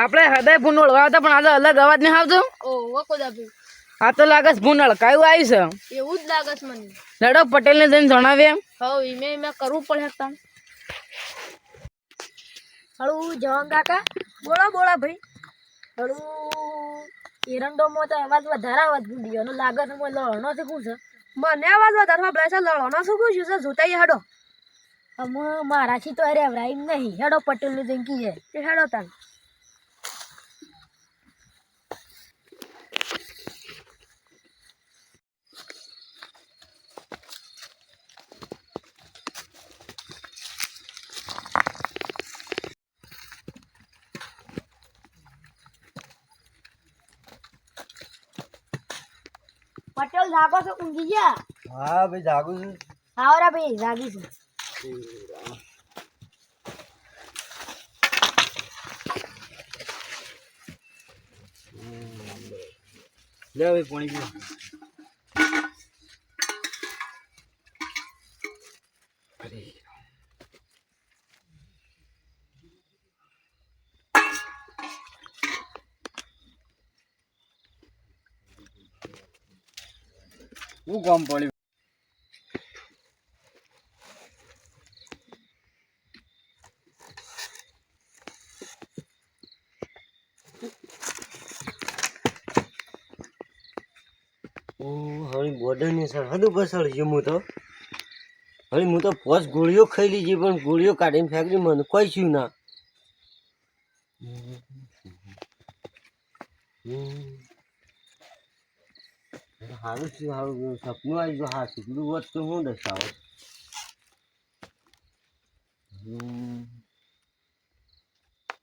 આપણે હૃદય ભૂંડળ હતા પણ આજે અલગ અવાજ નહીં આવતો. ઓહો કોદાભાઈ. આ તો લાગે છે ફૂન અળકાયું આવ્યું એવું જ લાગે છે મને. છે પટેલ ને જઈને જણાવીએ હવ ઈમે ઈમે કરવું પડે તાણ હળુ જવાન કાકા. બોલો બોલો ભાઈ. હળુ એરંડો માં તો અવાજ વધારે અવાજ ભૂલી ગયો. લાગે છે મને લડનો શીખવું છે? મને અવાજ વધારે સાંભળે છે લડનો શીખવું છું? છે જોતાઈ હેડો. અમે મારાથી તો અરે અવરાઈ નહીં. હેડો પટેલની જંકી છે હેડો તાણ. પટેલ જાગો છો ઊંઘી ગયા? હા ભાઈ જાગું છું. આવરા ભાઈ જાગી છું. લે ભાઈ પાણી પીવો શું કામ પડ્યું હવે બોર્ડરની સરહદ ઉપર સળજી હું તો. હવે હું તો પોચ ગોળીઓ ખાઈ લીધી, પણ ગોળીઓ કાઢીને ફેંકી મને કોઈ છું ના. સારું છે સારું સપનું આવી ગયું હા શીખલું હોત તો હું દર્શાવો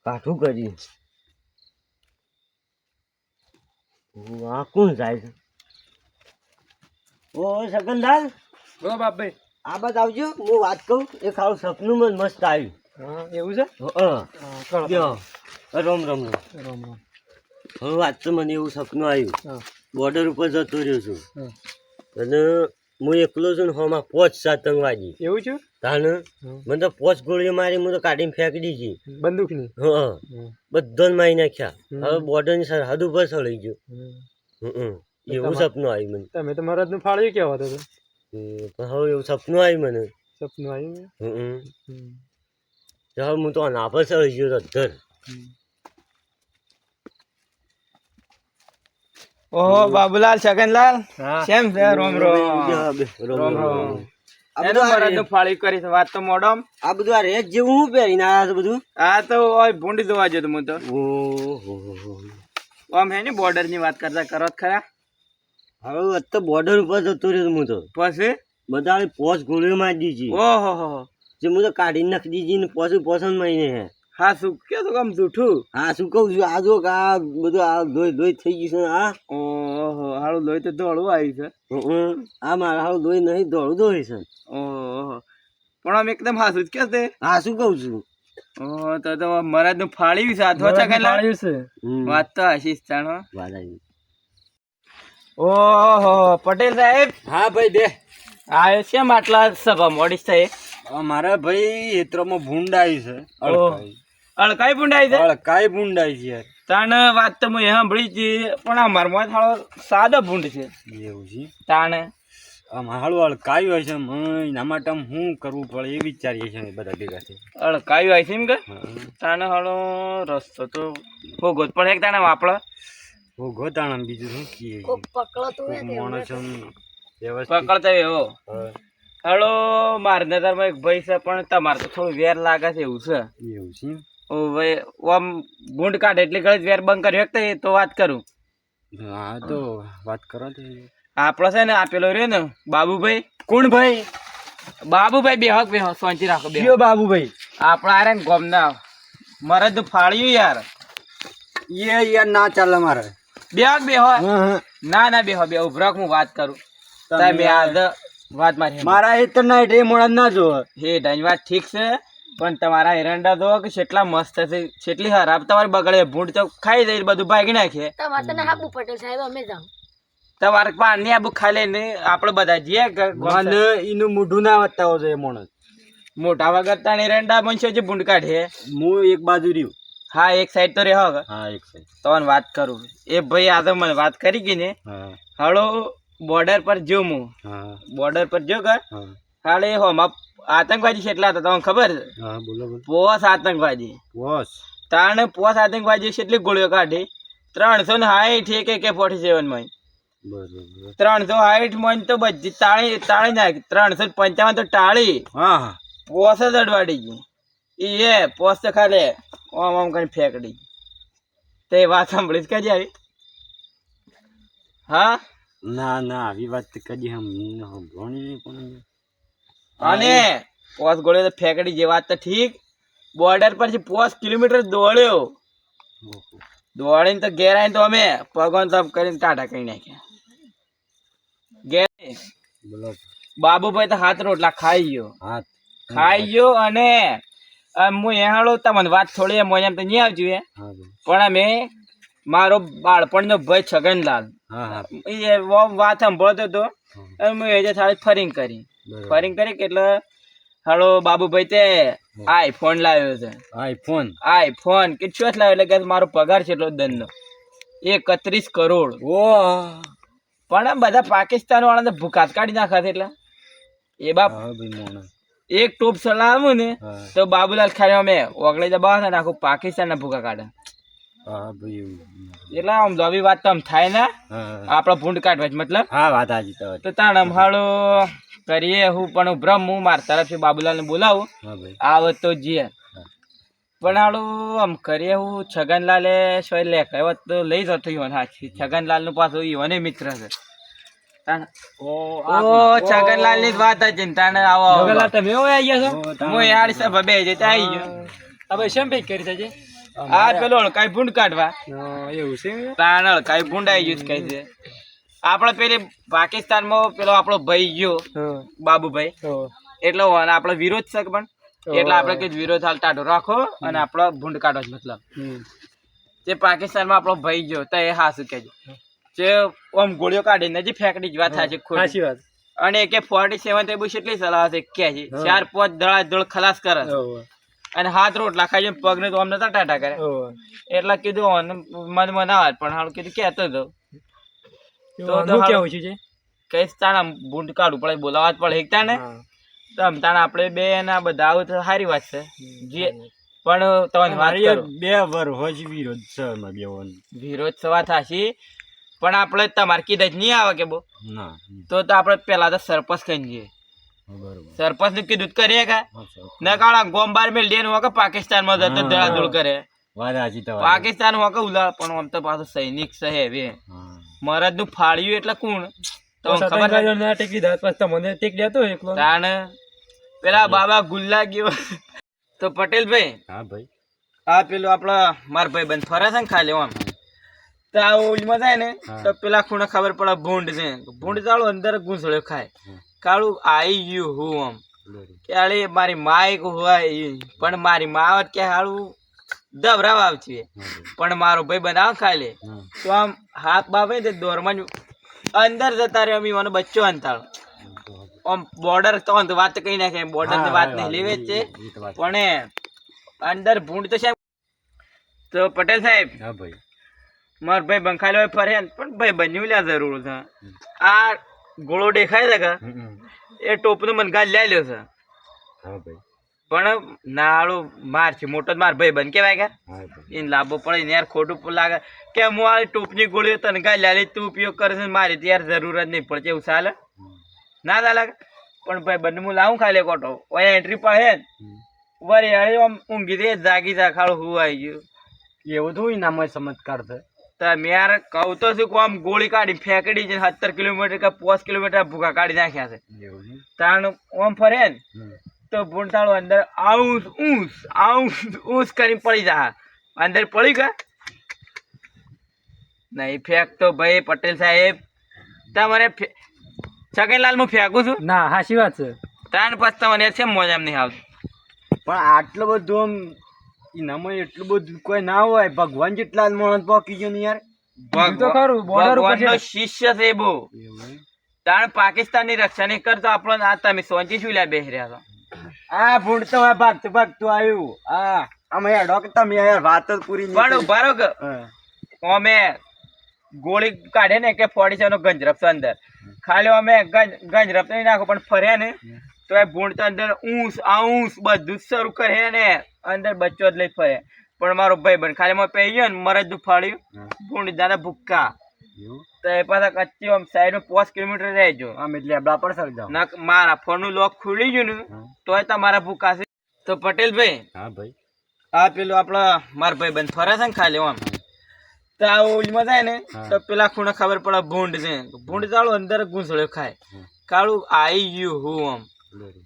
કાઠું કર્યું આ કોણ જાય છે ઓ સગનલાલ બોલો બાપ ભાઈ આ બાદ આવજો હું વાત કહું એ ખાવું સપનું મને મસ્ત આવ્યું હા એવું છે હા કરો લ્યો. રોમ રોમ રોમ રામ રામ હવે વાત તો મને એવું સપનું આવ્યું હા બોર્ડર ઉપર જતો રહ્યો છું. અને હું એકલો છું ને હોમાં પોચ આતંકવાદી એવું છે? તાને? મને તો પોચ ગોળીઓ મારી હું તો કાઢીને ફેંકી દીધી બંદૂકની? હા. બધાને મારી નાખ્યા. હવે બોર્ડરની સરહદ ઉપર ચડી ગયો. એવું સપનું આવ્યું મને. તમે તો મહારાજનું ફાળ્યું કેવા પણ હવે એવું સપનું આવ્યું મને. સપનું આવ્યું હમ. હવે હું તો પર ચડી ગયો અધર. ઓહો બાબુલાલ છગનલાલ? કેમ છે? રોમ રોમ રોમ. રોમ રોમ રોમ. આ એનું બધું આ મહારાજનું ફાળ્યું કરી છે. વાત તો મોડમ. આ બધું આ રેત જેવું હું પહેરીને આવ્યા છો બધું? આ તો ઓય ભૂંડી જોવા જતો હું તો. ઓહો. આમ હે ને બોર્ડરની વાત કરતા કરો ખરા. હવે તો બોર્ડર ઉપર જતો રહ્યો હું તો. પછી? બધા પોચ ગોળીઓ મારી દીધી. ઓહો હો હો. જે હું તો કાઢી નાખી દીધી ને પોસું પોસણ મહિને હે. હા શું કે તો આમ જૂઠું? હા શું કહું છું? આ જો કે આ બધું આ લોહી લોહી થઈ ગયું છે આ ઓહો હારું લોહી તો દોડવું આવ્યું છે. આ મારા હાવ લોહી નહીં દોડું દોહી છે. ઓહો. પણ આમ એકદમ હાસું જ કે છે હા શું કહું છું? ઓહો તો તો મરાજનું ફાળ્યું છે અથવા લાડ્યું છે. વાત તો આશીષ જાણો વાત આવી. ઓહો પટેલ સાહેબ. હા ભાઈ બે. આ કેમ આટલા સભા મોડી સાહેબ મારા ભાઈ હેત્રોમાં ભૂંડ આવી છે અળકાઈ. પુંડાઈ છે? અળકાઈ ભૂંડ છે તાણ વાત તો મેં સાંભળી છે પણ આ મારમાં થાળો સાદો ભૂંડ છે. એવું છે? તાણ? આમ હાળું અળકાયું હોય છે મય એના માટે આમ શું કરવું પડે એ વિચારીએ છીએ બધા ભેગા થઈ અળકાયું આવી છે એમ કે? તાણે હાળો રસ્તો તો ભોગો જ એક તાણે વાપડો ભોગો તાણે બીજું શું કીએ માણસ પકડતા એવો. હાળો હાલો મારે નજરમાં એક ભાઈ છે પણ તમારે તો થોડું વેર લાગે છે એવું છે. એવું છે ઓ ભાઈ આમ ભૂંડ કાઢે એટલે ઘડી વેર બંધ કરી શકતા તો વાત કરું. હા તો વાત કરો તો આપણો છે ને આપેલો રહ્યો ને બાબુભાઈ કોણ ભાઈ બાબુભાઈ બે હક બે હક સોંચી રાખો બે કયો બાબુભાઈ? આપણા આરે ને ગોમના મારે તો ફાળ્યું યાર. એ યાર ના ચાલે મારે. બે હક બે હક. ના ના બે હો બે ઉભરાક હું વાત કરું. તમે આ વાત મારી મારા એ તો ના એ મોડા ના જો હે ધન્યવાદ વાત ઠીક છે. પણ તમારા એરંડા તો કે કેટલા મસ્ત છે કેટલી ખરાબ. તમારે બગડે ભૂંડ તો ખાઈ જાય બધું ભાગી નાખે. તમારે તને હાબુ પટેલ સાહેબ અમે જાઉં. તમારે પાણી આબુ ખાઈ લઈને આપણે બધા જઈએ ગ- એનું મોઢું ના વધતા હોય એ માણસ. મોટા વગર તાણ એરંડા મનસો છે ભૂંડ કાઢે. હું એક બાજુ રહ્યું. હા એક સાઈડ તો રહેવા હવે. હા એક સાઈડ તમને વાત કરું. એ ભાઈ આ તો મને વાત કરી ગઈ ને. હળો હાલો બોર્ડર પર જો હું. હા. બોર્ડર પર જો કર હા. હાલે હોમાં આતંકવાદી છે એટલા હતા તમને ખબર? છે હા બોલો બોલો. પોસ આતંકવાદી. પોસ. ત્રણ પોસ આતંકવાદી કેટલી ગોળીઓ કાઢી. ત્રણસો ને સાઠ એક એક ફોર્ટી સેવનમાં ત્રણસો સાઠમાં તો બધી તાળી તાળી નાખી. ત્રણસો પંચાવન તો ટાળી. હા હા. પોસ જ અડવાડી ગઈ. એ પોસ તો ખાલે ઓમ ઓમ કરીને ફેંકડી તે વાત સાંભળીશ કદી આવી હા? ના ના આવી વાત કદી હમ ભણી પણ અને પોસ ગોળ્યો તો ફેંકડી જે વાત તો ઠીક. બોર્ડર પરથી પોસ કિલોમીટર દોડ્યો. દોડીને તો ઘેર આવીને તો અમે પગોન તપ કરીને ટાટા કરી નાખ્યા. ઘેર બાબુભાઈ તો હાથ રોટલા ખાઈ ગયો. હાથ. ખાઈ ગયો અને હું એહાળો તમને વાત થોડી એમ એમ તો નહીં આવજો. એ પણ અમે મારો બાળપણનો ભાઈ છગનલાલ. એ વાત સાંભળતો હતો હું. એજે એ થાળી ફરિંગ કરી. ફરિંગ કરી કે એટલે હાલો બાબુભાઈ તે આઈફોન લાવ્યો છે. આઈફોન આઈફોન કેટલો જ લાવ્યો? એટલે કે મારો પગાર છે એટલો દંડનો એકત્રીસ કરોડ. ઓ પણ આમ બધા પાકિસ્તાન વાળાને ભૂકાત કાઢી નાખાશે એટલે. એ બાપ હા ભાઈ મોણા. એક ટોપ ચલાવું ને તો બાબુલાલ ખાલી અમે ઓગળી દબાવ નાખું પાકિસ્તાન ના ભૂકા કાઢે. હા ભાઈ એટલે આમ દવી વાત તો આમ થાય ને? આપડે ભૂંડ કાઢવા મતલબ? હા વાત હાજી તો તો તાણ અમારો કરીએ હું પણ હું હું મારા તરફથી બાબુલાલ ને બોલાવું આવે તો જીએ પણ હાલું આમ કરીએ હું છગનલાલે સોય લે કહેવત તો લઈ જતો ઈવન હાથી છગનલાલનું પાછું ઈવન મિત્ર છે. તાણ ઓ છગનલાલની જ વાત હતી ને તાણે આવો આવો. તમે આવી ગયા હું યાર સાહેબ બે જતે આવી ગયો. હવે શેમ ભાઈ કરી છે આ પેલો કઈ ભૂંડ કાઢવા. એવું છે તાણ કઈ ભૂંડ આવી ગયું કઈ છે આપણે પેલી પાકિસ્તાનમાં પેલો આપણો ભાઈ ગયો બાબુભાઈ. એટલે આપણો વિરોધ છે પણ? એટલે આપણે કીધું વિરોધ હાલ ટાઢો રાખો અને આપણો ભૂંડ કાઢો જ મતલબ. જે પાકિસ્તાનમાં આપણો ભાઈ ગયો તો એ હાસું કહેજો. જે આમ ગોળીઓ કાઢી નજી ફેંકડી જ વાત થાય છે ખોટી વાત. અને કે ફોર્ટી સેવન તો કેટલી સલાહ છે કે ચાર પાંચ દળા દળ ખલાસ કરે. અને હાથ રોટલા ખાઈ જાય પગને તો અમને ટાટા કરે. એટલે કીધું ઓને મન મનાવા પણ હાલ કીધું કેતો હતો તો કેવું છે કઈ તાણા આમ કાઢું કાઢવું પડે બોલાવા જ પડે એક ને તમ આમ તાણ આપણે બે ના બધા આવું તો સારી વાત છે. જે પણ તમને વાત બે વર હોજ વિરોધ છે એમાં બેવન વિરોધ સવા થાશી. પણ આપણે તમારે કીધા જ નહીં આવે કે બો. ના. તો તો આપણે પેલા તો સરપંચ કઈ જઈએ. સરપંચનું કીધું કરીએ કા? હા, સર. ના કાળા ગોમ બાર મેલ ડેન હોકે પાકિસ્તાનમાં જતો હા. કરે. પાકિસ્તાન હોકે ઉલા પણ આમ તો પાછું સૈનિક છે હવે મહારાજનું ફાળ્યું એટલે કોણ? તો ખબર નથી. તાણ. પેલા બાબા ગુલ્લા ગયો. તો પટેલ ભાઈ હા ભાઈ. આ પેલો આપડા માર ભાઈ બંધ ફરે છે ને ખાલી આમ. તો આ ઓલમાં જાય ને તો પેલા ખૂણે ખબર પડે ભૂંડ છે. ભૂંડ ચાલો અંદર ગુંસળ્યો ખાય. કાળું આઈ ગયું હું આમ. બરોબર. કે હાલે મારી માઈક હોય પણ મારી મા કે હાળું દબરાવ આવતી પણ મારો ભાઈ બનાવ ખાલે. લે તો આમ હાથ બાપે તે દોરમાં અંદર જતા રહ્યો અમી મને બચ્ચો અંતાળો આમ બોર્ડર તો વાત કહી નાખે બોર્ડરની વાત નહીં લેવે છે. પણ અંદર ભૂંડ તો છે. તો પટેલ સાહેબ હા ભાઈ. માર ભાઈ બંખાલો ફરે પણ ભાઈ બન્યું લ્યા જરૂર છે. આ ગોળો દેખાય છે કે. એ ટોપનો મને ગાલ લઈ લ્યો છે. હા ભાઈ. પણ નાળો માર છે મોટો જ માર ભાઈ બન કેવાય કે એને લાભો પડે ને યાર ખોટું લાગે. કે હું આ ટોપની ગોળીઓ તને ગાલ લે તું ઉપયોગ કરે છે મારી તો યાર જરૂર જ નહીં પડશે એવું ચાલે? ના ચાલે પણ ભાઈ બંને હું લાવું ખાલી કોટો ઓય એન્ટ્રી પણ હે. વરે આમ ઊંઘી દે જાગી જા ખાડું હું આવી ગયું. એવું થોડી નામ ચમત્કાર છે. તમે યાર કહું તો શું કોમ આમ ગોળી કાઢી ફેંકડી છે સત્તર કિલોમીટર કે પાંચ કિલોમીટર ભૂકા કાઢી નાખ્યા છે? તાણ આમ ફરે ને તો ભૂંડતાળું અંદર આઉસ ઊંસ આઉસ ઊંસ કરીને પડી જા અંદર પડી ગયા? નહીં ફેંક તો ભાઈ પટેલ સાહેબ. તમારે છગનલાલ હું ફેંકું છું? ના હાચી વાત છે. ત્રણ પછી તમને છે મોજામ નહીં આવતું. પણ આટલું બધું આમ એનામાં એટલું બધું કોઈ ના હોય. ભગવાન જેટલા મોણ પોકી ગયો ને યાર. તો ખરું, border ઉપર શિષ્ય છે બહુ. તાણ પાકિસ્તાનની રક્ષા નહીં કરતો આપણો આ તમે સોંચી શું લ્યા બેસી રહ્યા છો? આ ભૂંડ તો ભાગતું ભાગતું આવ્યું. હા અમે હેડો કે તમે યાર વાત જ પૂરી નહીં પણ ઊભા રહો કે. અમે ગોળી કાઢે ને કે ફોડી છે ગંજરપ છે અંદર. ખાલી અમે ગંજરપ નહીં નાખો પણ ફર્યા ને તો એ ભૂંડ તો અંદર ઊંસ આઉંસ બધું જ શરૂ કરે ને. અંદર બચ્ચો જ લઈ ફરે. પણ મારો ભાઈ બન. ખાલી માં પહેરી ગયો ને મરજ દુ ફાડ્યું ભૂંડ દાદા ભૂક્કા. તો એ પાછા કચ્ચી આમ સાઈડ પાંચ કિલોમીટર રહેજો આમ એટલે આપડા પર સર ના મારા ફોનનું લોક ખુલી ગયું ને તોય તમારા ભૂકા છે. તો પટેલ ભાઈ હા ભાઈ. આ પેલું આપડા મારા ભાઈ બંધ ફરે છે ને ખાલી આમ. તો આ ઓલમાં જાય ને તો પેલા ખૂણે ખબર પડે ભૂંડ છે. ભૂંડ ચાલુ અંદર ઘૂંસળ્યો ખાય. કાળું આઈ ગયું હું આમ.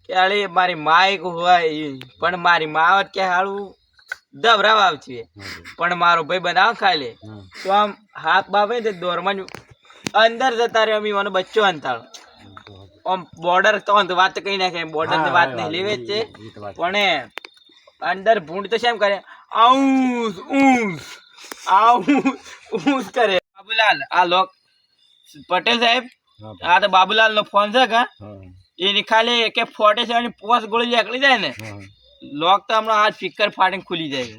કે મારી માઈક હોય પણ મારી માં કે હાળું દબરાવ આવતી પણ મારો ભાઈ બનાવ લે. તો આમ હાથ બાપે તે દોરમાં અંદર જતા રહે અમી મને બચ્ચો અંતાળ આમ બોર્ડર તો વાત કઈ નાખે બોર્ડર તો વાત નહીં લેવે છે. પણ અંદર ભૂંડ તો શેમ કરે? આઉસ ઊંસ આઉસ ઊંસ કરે. બાબુલાલ આ લોક પટેલ સાહેબ? આ તો બાબુલાલ નો ફોન છે કા? એની ખાલી કે ફોટે છે અને પોસ ગોળી નીકળી જાય ને લોક તો હમણાં આ ફિકર ફાટીને ખુલી જાય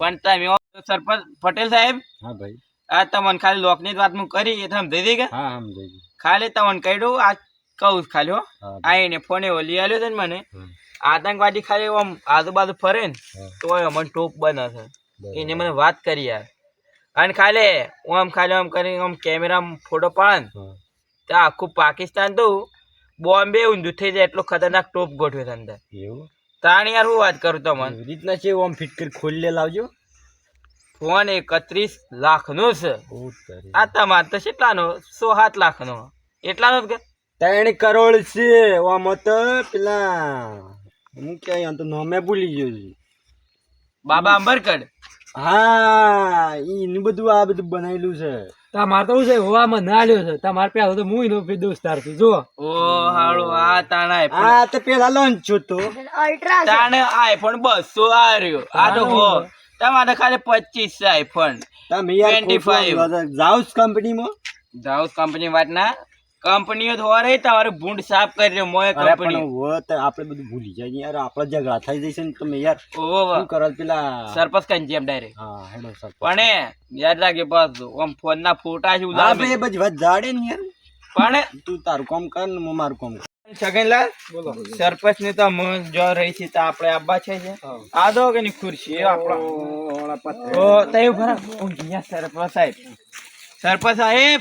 પણ તમે સરપંચ પટેલ સાહેબ હા ભાઈ. આ તમને ખાલી લોકની વાત હું કરી એ તમે દઈ જઈ ખાલી તમને કહ્યું આ કહું ખાલી હો. આ એને ફોને ઓલી આલ્યો છે ને મને આતંકવાદી ખાલી આમ આજુબાજુ ફરે ને તો અમને ટોપ બનાશે છે એને મને વાત કરી યાર. અને ખાલી આમ ખાલી આમ કરીને આમ કેમેરા ફોટો પાડે તો આખું પાકિસ્તાન તો બોમ્બે ઊંધું થઈ જાય એટલો ખતરનાક ટોપ ગોઠવ્યો છે અંદર. એવું? તાણ યાર હું વાત કરું તમને? રીતના છે ઓમ ફિટ કરી ખોલી લાવજો. ફોન એકત્રીસ લાખનો છે. બહુ જ તારી. આ તમારે તો કેટલાનો? સો સાત લાખનો. એટલાનો જ કે? ત્રણ કરોડ છે ઓમ તો પેલા હું ક્યાંય તો નામે ભૂલી ગયો છું. બાબા અંબરકડ? હા એનું બધું આ બધું બનાવેલું છે. તમારે તો શું છે હોવામાં ના લ્યો છે. તમારે પેલો તો હું એનો દોસ્તાર છું જો ઓ હાળો આ તાણા આ તો પેલા લોન્ચ છો તો અલ્ટ્રા તાણે આઈફોન 200 આ રહ્યો આ તો હો તમારે ખાલી પચીસ છે આઈફોન તમે યાર 25. ખોટું જાઉસ કંપનીમાં જાઉસ કંપની વાત ના. કંપનીઓ તો રે તમારે ભૂંડ સાફ કરી રહ્યો મોય કંપની. આપણે બધું ભૂલી જાય યાર આપણે ઝઘડા થઈ જશે ને તમે યાર. ઓહો શું કરો પેલા? સરપંચ કંજી એમ ડાયરેક્ટ હા હેડો સર પણ યાદ રાખજો બસ ઓમ ફોન ના ફોટા છે હા ઉદાહરણ ભાઈ એ બધી વાત જાડે ને યાર. પણ તું તારું કામ કર ને હું મારું કામ કર. છગનલાલ સરપંચ ને તો મન જો રહી છે તો આપણે આબા છે છે આ દો કે ની ખુરશી આપણા. ઓ તય ભરા ઓ ગયા સરપંચ સાહેબ. સરપંચ સાહેબ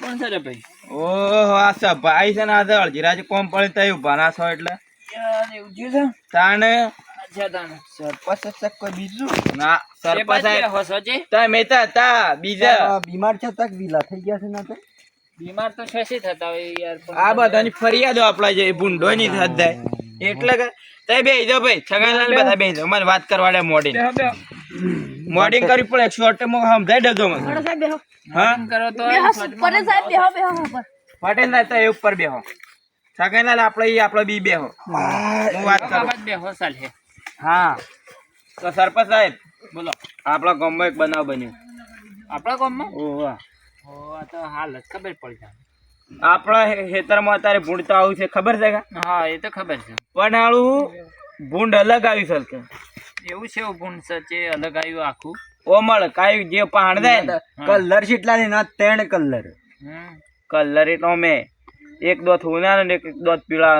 કોણ છે રે ભાઈ? ઓહો આ સભાઈ છે ને આ તો અડધી કોમ પડે તો ઊભા ના છો એટલે. તાણે? સરપંચ હશે કોઈ બીજું? ના સરપંચ સાહેબ. તમે તો હતા બીજા. આ બીમાર છે તક વિલા થઈ ગયા છે ના તો. બીમાર તો છસી થતા હોય યાર આ બધાની ફરિયાદો આપણા જે ભૂંડો ની એટલે કે તય ભાઈ છગનલાલ બધા બે મને વાત કરવા મોડી મોડિંગ કરી પડે શોર્ટમાં સમજાઈ દેજો મને. પટેલ સાહેબ બેહો. હા? કરો તો પટેલ સાહેબ બેહો બેહો ઉપર. પટેલ ના તો એ ઉપર બેહો. સગાઈલાલ આપણે ઈ આપણે બી બેહો. હું વાત કરું. બે હોસાલ છે હા. તો સરપંચ સાહેબ બોલો. આપણા ગામમાં એક બનાવ બન્યો. આપણા ગામમાં? ઓહો ઓ આ તો હાલ જ ખબર પડી જાય. આપણા ખેતરમાં અત્યારે ભૂંડ તો આવું છે. ખબર છે કે? હા એ તો ખબર છે. પણ આળું ભૂંડ અલગ આવ્યું છે એવું છે ભૂણ સચે અલગ આવ્યું આખું. ઓમળ કાયું જે પાણ દે કલર જેટલા ને ના ત્રણ કલર. કલર એટલો મેં એક દોત હોના ને એક દોત પીળા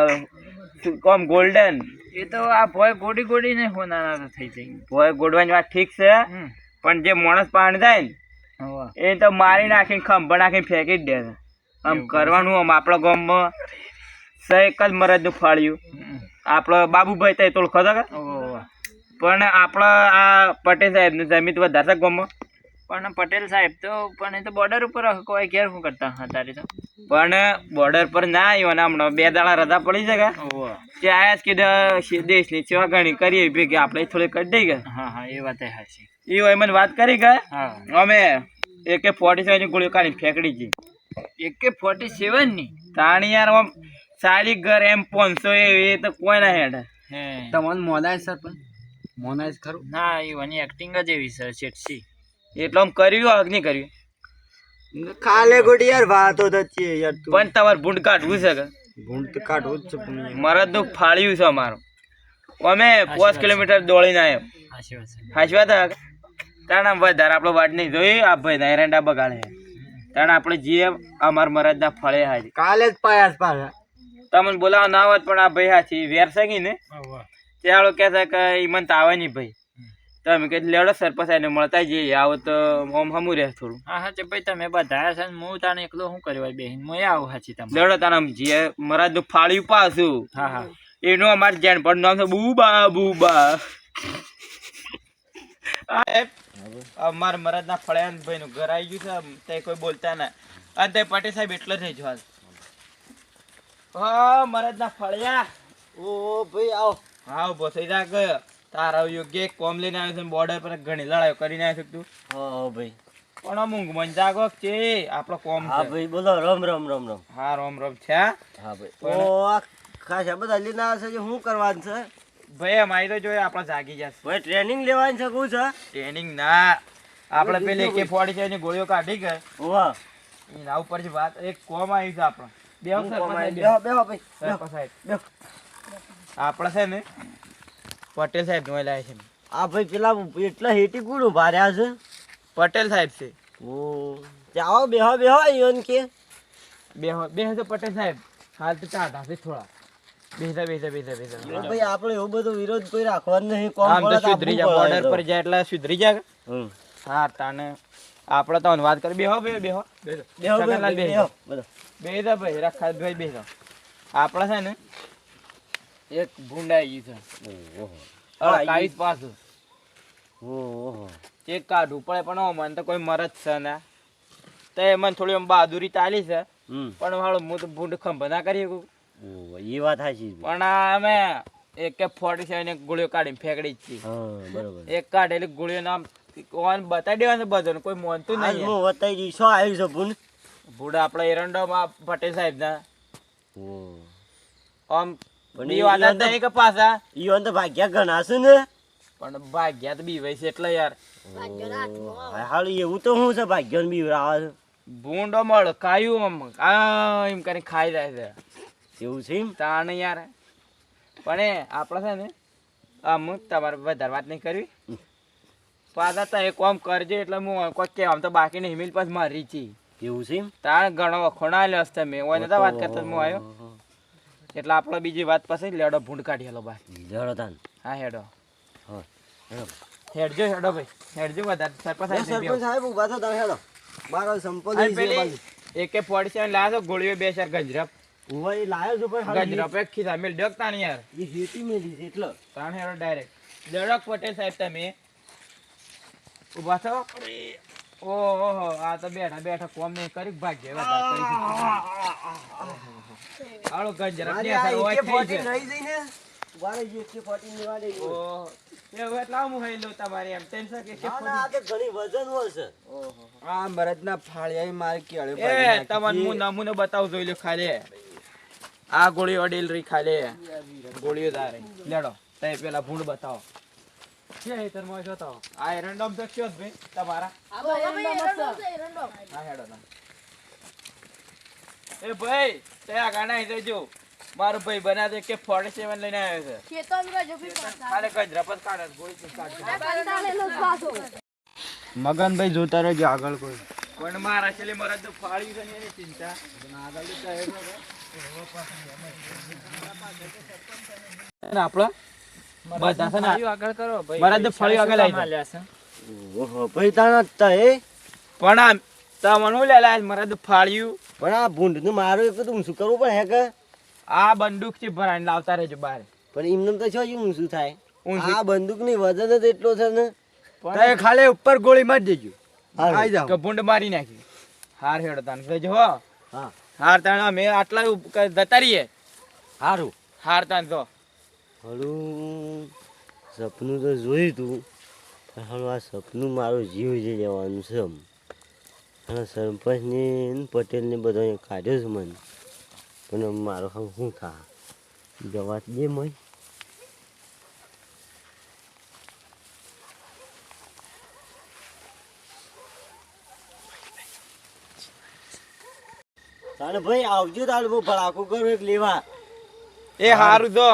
કોમ ગોલ્ડન એ તો આ ભોય ગોડી ગોડી ને હોનારા થઈ જાય. ભોય ગોડવાની વાત ઠીક છે પણ જે માણસ પાણી જાય ને એ તો મારી નાખીને ખંભા નાખીને ફેંકી જ દે આમ કરવાનું આમ આપણા ગામમાં સ એક જ મરજનું ફાળ્યું. આપણો બાબુભાઈ તો હોવા. પણ આપણા આ પટેલ સાહેબની જમીન વધારે છે ગામમાં. પણ પટેલ સાહેબ તો પણ એ તો બોર્ડર ઉપર કોઈ ઘેર શું કરતા હતા તો? પણ બોર્ડર પર ના આવ્યો ને હમણાં. બે દાડા રજા પડી શકે. તે આયા જ કીધું દેશની સેવા ઘણી કરીએ ભેગી આપણે થોડી કરી દઈ ગયા હા હા એ વાત હાચી. એ હોય મને વાત કરી કે? હા. અમે એકે ફોર્ટી સેવનની ગોળીઓ કાઢી ફેંકડી છે. એકે ફોર્ટી સેવનની? તાણી યાર આમ સાડી ઘર એમ પાંચસો એ તો કોઈ ના હેડ. તમને મોનાય સર પણ મોનાય ખરું? ના એ વાની એક્ટિંગ જ એવી છે શેઠસી એટલે આમ કર્યું અગ્નિ કર્યું. ખાલે ગોડી યાર વાતો થતી યાર પણ તમારે ભૂંડ કાઢવું છે કે? ભૂંડ તો કાઢવું જ છે મરદનું ફાળ્યું છે અમારું. અમે પાંચ કિલોમીટર દોડીને આવ્યો હાચવા હતા તાણ આમ વધારે આપણો વાટ નહીં જોઈ આ ભાઈ ના એરંડા બગાડે તાણ આપણે જીએ અમાર મરદ ના ફળે હાજી કાલે જ પાયા પાછા. તમને બોલાવા ના આવત પણ આ ભાઈ હાથી વેર છે કે ને તે હાલો કે છે કે ઈ મન તો આવે નહીં ભાઈ. તો અમે કીધું લેવડો સરપંચ એને મળતા જઈએ આવો તો ઓમ હમું રહે થોડું. હા હા ભાઈ તમે બધા છે ને હું તાને એકલો શું કરવા બેહીન? હું આવું હાચી તમે લેડો તાને જે જીએ તો નું ફાળ્યું પાછું હા હા. એનું અમારે જેન પણ નામ છે બુબા બુબા. અમાર મરદ ના ફળ્યા ભાઈ નું ઘર આવી ગયું છે તે કોઈ બોલતા ના. અને તે પટેલ સાહેબ એટલો થઈ જવા હા મરદ ના ફળ્યા. ઓ ભાઈ આવો. હા ઊભો થઈ જા ગયો તારા યોગ્ય એક કોમ લઈને આવ્યો છે બોર્ડર પર ઘણી લડાઈઓ કરીને આવ્યો છે તું. હા ભાઈ. પણ અમુક મન જાગો છે આપણો કોમ હા ભાઈ બોલો રમ રમ રમ રમ. હા રમ રમ છે હા? ભાઈ. ઓ આ ખાસા બધા લઈને આવ્યા છે જે શું કરવાનું છે? ભાઈ અમારી તો જોઈએ આપણે જાગી જશે ભાઈ ટ્રેનિંગ લેવાની છે કહું છે? ટ્રેનિંગ ના. આપણે પેલી કે ફોડી છે એની ગોળીઓ કાઢી ગઈ. વાહ. એના ઉપર વાત. એક કોમ આવી છે આપણો. બે હું સરપંચ કોમાઈ- સાહેબ, બેહો. બેહો ભાઈ. બેહો. સરપંચ સાહેબ. આપણે છે ને પટેલ સાહેબ જોઈ લાયા છે. આ ભાઈ પેલા એટલા હેટી કુડું ભાર્યા છે? પટેલ સાહેબ છે. ઓ આવો બેહો બેહો યોન કે. બેહો બેહો તો પટેલ સાહેબ. હાલ તો ચા ધાસે થોડા. બેસા બેહતા બેહતા બેહતા. ભાઈ આપણે એવો બધો વિરોધ કોઈ રાખવાનો નહીં. કોમ આમ તો સુધરી જા આપવું બોર્ડર પર જાય એટલે સુધરી જાય હમ. હા તાને આપણે તો વાત કરી. બેહો બે બેહો. બેહો બેહો ભાઈ, બેહો. બેહો. બેહો ભાઈ રખાતભાઈ બેહો આપણે છે ને એક ભૂંડાઈ ગયું છે. હા, કાઈસ પાછું. ઓહો. ચેક કાઢવું પડે પણ મને તો કોઈ મરજ છે ને. તો એ મને થોડી આમ બહાદુરી ચાલી છે. પણ હાલો હું તો ભૂંડ ખંભ ના કરી શકું. ઓહો, એ વાત સાચી. પણ અમે એક કે ફોર્ટી સેવન એક ગોળીઓ કાઢીને ફેંકડી જ બરોબર. એક કાઢેલી ગોળીઓ નામ કોણ બતાવી દેવાનું બધાને? કોઈ મોનતું નહીં. હું બતાવી દઈશ શું આવ્યું છે ભૂંડ? ભૂંડ આપણે એરંડોમાં પટેલ સાહેબ ના ઓહ. આમ પણ એ વાત નહીં કે પાછા. ઈવન તો ભાગ્યા ઘણા છે ને. પણ ભાગ્યા તો બી છે એટલે યાર. હાલ એવું તો શું છે ભાગ્યન ને આવે છે. ભૂંડો મળ કાયું આમ આ એમ કરીને ખાઈ જાય છે. એવું છે એમ? તાણ યાર. પણ એ આપણે છે ને આમ તમારે વધારે વાત નહીં કરવી. પાછા તો એક કામ કરજે એટલે હું કોઈ કે આમ તો બાકી નહીં મિલ પાસ મારી છી. એવું છે તાણ ઘણો વખોણા લ્યો હશે મેં ઓય નતા વાત કરતો હું આવ્યો એટલે આપણે બીજી વાત પછી લેડો ભૂંડ કાઢી હેલો ભાઈ લેડો તાન. હા હેડો. હા, હેડજો હેડો ભાઈ. હેડજો વધારે સરપંચ સાહેબ ને સરપંચ સાહેબ ઊભા થો તમે હેડો. મારો પેલી એકે છો, ગોળીઓ બે ચાર ગંજરપ એ લાયો છું પણ ગંજરપ એક ખીધા મેલ ડક તાણ યાર. એ હેતી મેલી છે એટલે. તાણ હેડો ડાયરેક્ટ. દડક પટેલ સાહેબ તમે. ઊભા થો. ઓહો આ તો બેઠા બેઠા કોમે કરી ભાગ જેવા. હાલો આ હોય AK-40 થઈ જઈને વારે જે ની વારે ઓહો. એ હવે એટલા હું ખાઈ લઉં તમારે એમ. ટેન્શન કે કે ના, ના, આ તો ઘણી વજન હોય છે. આ મરદના ફાળિયા મારે કેળે એ તમને હું નમૂનો બતાવું જોઈ લો ખાલી. આ ગોળીઓ અડેલરી ખાલે. ગોળીઓ તારે. લેડો તમે પેલા ભૂંડ બતાવો. છે હેતરમાં જોતાવો આ એરંડમ તો કયો ભાઈ? તમારા? હા હેડો ના એ ભાઈ તે આ ગાના હિતે જો મારો ભાઈ બના દે કે 47 લઈને આવ્યો છે. ખાલી કાઢે ગોળી કાઢે મગનભાઈ જોતા રહેજો આગળ કોઈ. પણ મારા છેલ્લે મારા તો છે ને એની ચિંતા. આપડે બધા છે ને આગળ કરો ભાઈ મારા તો ફળી આગળ આવી છે? ઓહો ભાઈ તાના તા પણ આ તમને લેલા મારા તો ફાળ્યું. પણ આ ભૂંડનું મારું એક તો શું કરવું પણ હે કે આ બંદૂકથી ભરાઈને લાવતા રહેજો બહાર. પણ એમને તો શું શું થાય? ઊંચું? આ બંદૂકની વજન જ એટલો છે ને? ખાલી ઉપર ગોળી મારી દેજો. હારું. આઈ કે ભૂંડ મારી નાખી. હાર હેડો તાન જો હા. હાર તાન અમે આટલા ઉપ- હારું. હાર તાન તો. હળું. સપનું તો જોયું તું, પણ હળું આ સપનું મારો જીવ જે લેવાનું છે એમ. અને સરપંચને, પટેલને અહીંયા કાઢ્યો છે મને. પણ મારો હવે શું થા? જવા દે મય તારે ભાઈ આવજો તારે, હું ભડાકો કરું એક લેવા. એ હારું તો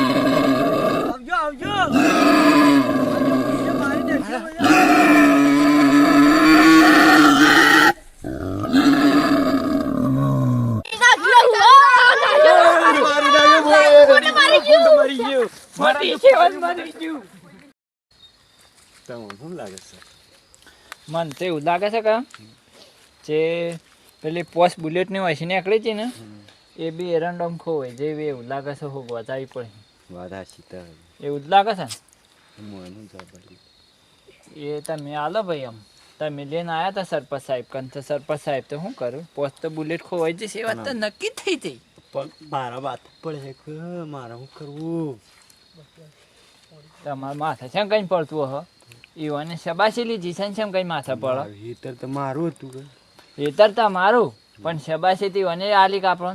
આવજો આવજો તમને શું લાગે છે? મને તો એવું લાગે છે કે જે પેલી પોસ્ટ બુલેટની હોય છે નીકળી છે ને એ બી એરંડોમ જે જેવી એવું લાગે છે હું વધારી પડે. વાધા સીતા એવું જ લાગે છે ને. એ તમે આલો ભાઈ આમ. તમે લઈને આવ્યા હતા સરપંચ સાહેબ કન તો સરપંચ સાહેબ તો શું કરું? પોસ્ટ તો બુલેટ ખોવાઈ જશે એ વાત તો નક્કી થઈ જઈ પણ મારા વાત પડે કે મારે શું કરવું? તમારા માથે છે કઈ પડતું હ અને શબાશીલી જીસન છે કઈ માથે પડો હેતર તો મારું હતું કે. હેતર તો મારું પણ શબાશીથી વને આલી કાપડો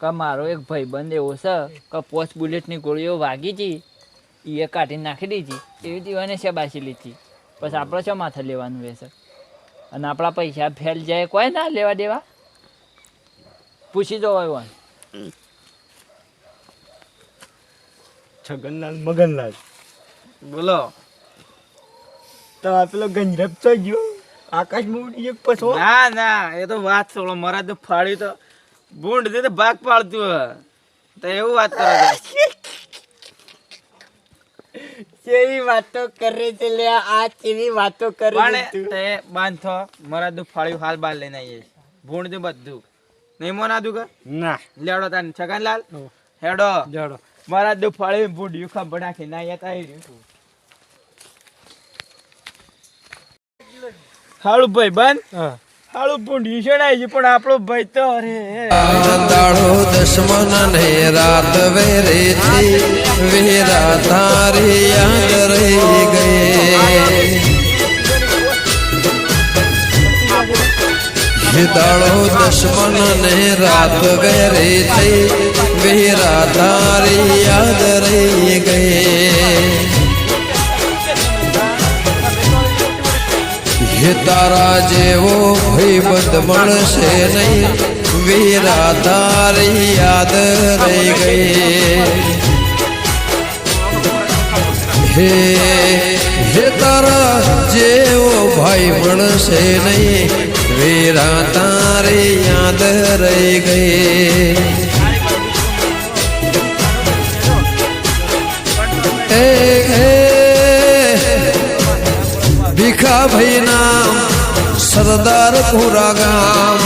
કે મારો એક ભાઈબંધ એવો છે કે પોસ્ટ બુલેટની ગોળીઓ વાગી હતી એ કાઢીને નાખી દીધી. એવી દીવાને શબાશી લીધી પછી આપણે શું માથે લેવાનું રહેશે? અને આપણા પૈસા ફેલ જાય કોઈ ના લેવા દેવા? પૂછી દો હોય છગનલાલ મગનલાલ. બોલો. તો પેલો ગંજરપ તો ગયો. આકાશ ઉડી એક પછો ના ના એ તો વાત છોડો મારા તો ફાડી તો. બુંડ દે તો ભાગ પાડતું તો એવું વાત કરો કેવી વાતો કરે છે લે આ કેવી વાતો કરે છે તું? તે બાંધો મારા દુ ફાડ્યું હાલ બાર લઈને આવીએ ભૂણ દે બધું. નહીં મોના દુ કે? ના. લેડો તાન. છગનલાલ? હેડો. જડો મારા દુ ફાડ્યું ભૂંડ્યું ખંભ નાખી ના યાત આવી રહ્યું હાળું ભાઈ બંધ હાળું ભૂંડ્યું છે ને પણ આપણો ભાઈ તો અરે દાડો દશમન ને રાત વેરે થી વેરા તારી યાદ રહી ગઈ હે દાડો દશમન ને રાત વેરે થઈ વેરા તારી તારા જેવો ભાઈબંધ મળશે નહીં. વીરા તારી યાદ રહી ગઈ. હે હે તારા જેવો ભાઈ મળશે નહીં. વીરા તારી યાદ રહી ગઈ. ભીખા ભાઈ નામ સરદાર પૂરા ગામ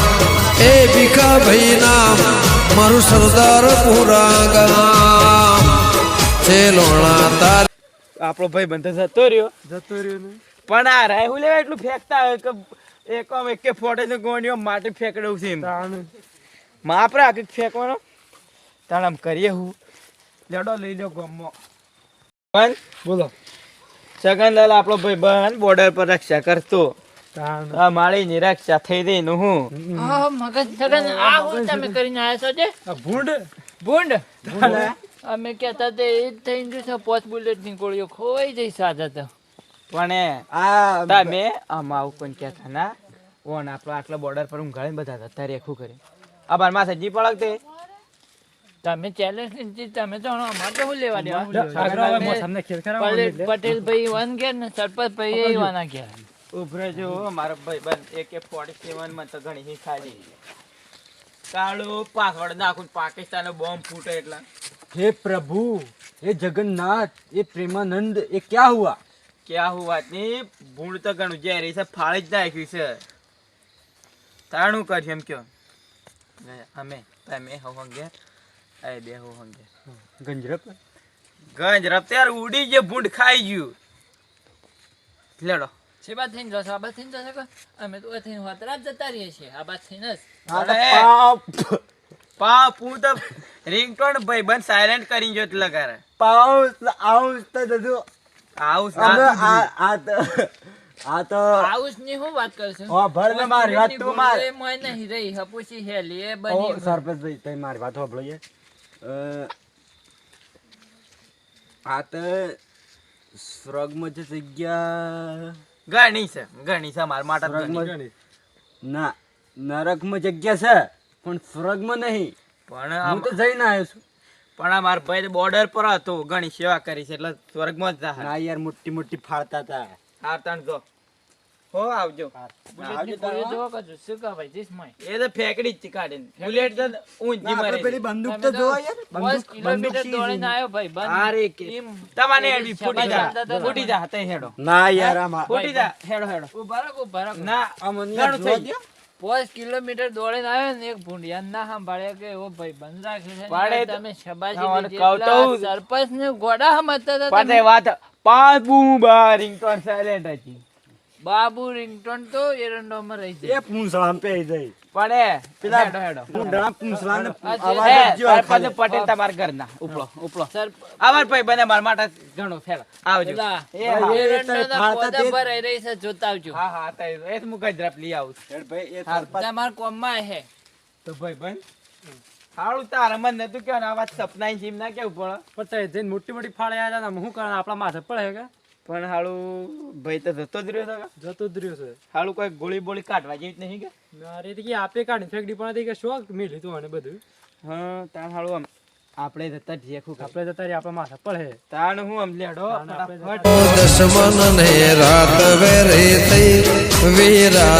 એ ભીખા ભાઈ નામ મારું સરદાર પૂરા ગામ છે લોણા તાર આપણો ભાઈ બંધ જતો રહ્યો. જતો રહ્યો ને? પણ આ રાહુલ એવા એટલું ફેંકતા હોય કે એક આમ એકે ફોટે ને ગોણીઓ માટી ફેંકડવું છે તાણ. માપ રાખ ફેંકવાનો? તાણ આમ કરીએ હું. લેડો લઈ લો ગમો. બોલો. સગનલાલ આપણો ભાઈ બન બોર્ડર પર રક્ષા કરતો. આ માળીની રક્ષા થઈ ગઈ નું હું હા મગજ છગન આ હું તમે કરીને આવ્યા છો જે? ભૂંડ? ભૂંડ? અમે કહેતા તે એ જ થઈ ગયું છે પોચ બુલેટની ગોળીઓ ખોવાઈ જઈ સાજા તો. પણ એ આ તમે આમાં આવું પણ કહેતા ના ઓન આપણો આટલા બોર્ડર પર હું ઘણી બધા હતા તારે કરી કરે આ બાર માથે જી પડકતે તમે ચેલેન્જ લીધી તમે તો અમારે તો શું લેવા દેવા ખેલ પટેલ ભાઈ વન કે ને સરપંચ ભાઈ એ વાના કે ઉભરે જો મારો ભાઈ બન એક ફોર્ટી સેવનમાં તો ઘણી હી ખાધી કાળો પાસવર્ડ નાખું પાકિસ્તાન બોમ્બ ફૂટે એટલા. હે પ્રભુ હે જગન્નાથ એ પ્રેમાનંદ એ ક્યાં હુઆ? ક્યાં હુઆ ની? ભૂણ તો ઘણું ઝેરી છે ફાળી જ નાખ્યું છે. તાણું કરશે એમ કયો? અમે તમે હો હંગે એ બે હો હંગે ગંજરપ ગંજ રત્યાર ઉડી જે ભૂંડ ખાઈ ગયું. લેડો. સેબા થઈને જશો આ થઈને જશો કે? અમે તો થઈને વાતરા જતા રહીએ છીએ આ બાદ થઈને જ. પાપ. હું તો રિંગટોન ભાઈ બંધ સાયલેન્ટ કરી જો એટલે કરે પાઉસ આઉસ તો દદુ આવું આ આ તો આ તો આવું ની હું વાત કરશું હા ભર ને મારી વાત તું માર. મોય નહીં રહી હપુસી હેલી એ ઓ બની સરપંચ ભાઈ તઈ મારી વાત અ, આ તો સ્વર્ગમાં જે જગ્યા ઘણી છે ઘણી છે મારા માટે. સ્વર્ગમાં ના નરકમાં જગ્યા છે પણ સ્વર્ગમાં નહીં. પણ હું આમ- તો જઈને આવ્યો છું. પણ આ મારા ભાઈ બોર્ડર પર હતો ઘણી સેવા કરી છે એટલે સ્વર્ગમાં જ જા ના યાર મોટી મોટી ફાળતા હતા. હા તાણ જો. હો આવજો. બુલેટની ગોળીઓ જોવો કે શું? કહે ભાઈ? જીસ મોય. એ તો ફેકડી જ કાઢીને. બુલેટ તો ઊંચી આપણે પેલી બંદૂક તો જોવા યાર બંદૂક કિલોમીટર બંદૂક દોડીને આવ્યો ભાઈ બંધ. અરે કે એમ તમારે ફૂટી જા. ફૂટી જા તઈ હેડો. ના યાર ફૂટી જા હેડો હેડો. ઊભા ઊભા. ના થઈ. પાંચ કિલોમીટર દોડીને આવ્યો ને એક ભૂંડિયા ના સાંભળે કે એવો ભાઈ બંધ રાખે છે ને તમે શબાજી ના, એટલા હું. ગોડા સમજતા હતા. વાત પાંચ બૂમ બાર રિંગટોન સાયલેન્ટ હતી. બાબુ રિંગટોન તો એરંડોમાં રહી એ જાય પે જાય. પડે. પેલા હેડો હેડો. પૂંડા પૂંછડાને ને જે- અવાજ એ, જ સરપંચ પટેલ તમારા ઘરના. ઉપલો ઉપલો. સર આવાર ભાઈ બને માર માટે ઘણો ફેર. આવજો. એ એરંડો ના પોદા પર રહી રહી છે જોતા આવજો. હા હા તઈ એ તો હું ગજરાપ લઈ આવું હેડ ભાઈ, એ સરપંચ તમાર કોમ કોમમાં હે. તો ભાઈ ભાઈ હાળું તારે મન નતું કેવું ને આ વાત સપના જીમ ના કેવું પડે. પણ તે જઈને મોટી મોટી ફાળે આવ્યા ને હું કરે આપણા માથે પડે કે? પણ હાલું ભાઈ તો જતો જ રહ્યો હતો? જતો જ રહ્યો છે. હાલું કોઈ ગોળી બોળી કાઢવા જેવી નહીં કે? મારે તો કે આપે કાઢી ફેંકડી પણ હતી કે શું મેં લીધું અને બધું. હા તાણ હાલું આમ આપણે જતા જઈએ ખૂબ. આપણે જતા રહ્યા આપણા માથા પડે. તાણ હું આમ લેડો દશમન ને રાત વેરે થઈ વીરા